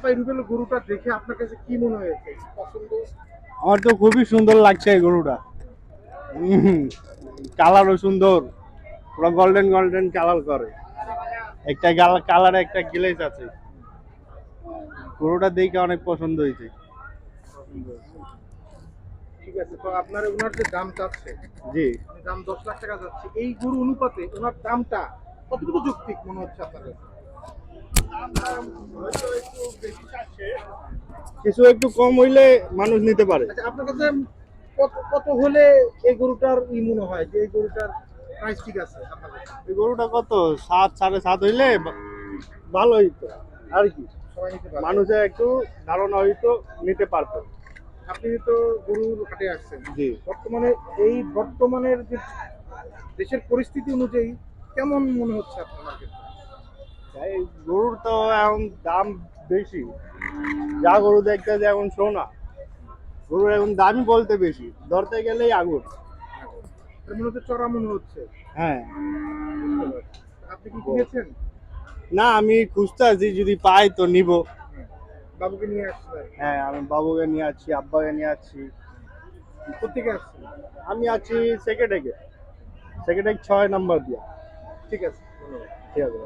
আপা এই রুবেল গরুটা দেখে আপনার কাছে কি মনে হয়েছে? পছন্দ? আমার তো খুবই সুন্দর লাগছে এই গরুটা। কালারও সুন্দর। পুরো গোল্ডেন গোল্ডেন কালার করে। একটা কালারে একটা গ্লেজ আছে। গরুটা দেখে অনেক পছন্দ হয়েছে। ঠিক আছে তো আপনার ওনার যে দাম চাচ্ছে জি। দাম দশ লাখ টাকা যাচ্ছে এই গরু অনুপাতে ওনার দামটা কতটুকু যৌক্তিক মনে হচ্ছে আপনার কাছে? কিছু একটু কম হইলে মানুষ নিতে পারে। আচ্ছা আপনার কাছে কত কত হলে এই গরুটার ই মনে হয় যে এই গরুটার প্রাইস ঠিক আছে এই গরুটা কত? সাত সাড়ে সাত হইলে ভালো হইতো। আর কি? সবাই নিতে একটু ধারণা হইতো নিতে পারতো। আপনি তো গরুর হাটে আসছেন। জি। বর্তমানে এই বর্তমানের যে দেশের পরিস্থিতি অনুযায়ী কেমন মনে হচ্ছে আপনার গরুর তো এখন দাম বেশি। যা গরু দেখতে যে এখন সোনা। গরুর এখন দামই বলতে বেশি। ধরতে গেলেই আগুন। হচ্ছে চড়া মনে হচ্ছে। হ্যাঁ। আপনি কি কিনেছেন? না আমি খুঁজতে আছি যদি পাই তো নিব। বাবুকে নিয়ে আসছেন হ্যাঁ আমি বাবুকে নিয়ে আছি আব্বাকে নিয়ে আছি কোথেকে আসছেন? আমি আছি সেকেন্ডেকে সেকেন্ডে ছয় নাম্বার দিয়া। ঠিক আছে ঠিক আছে।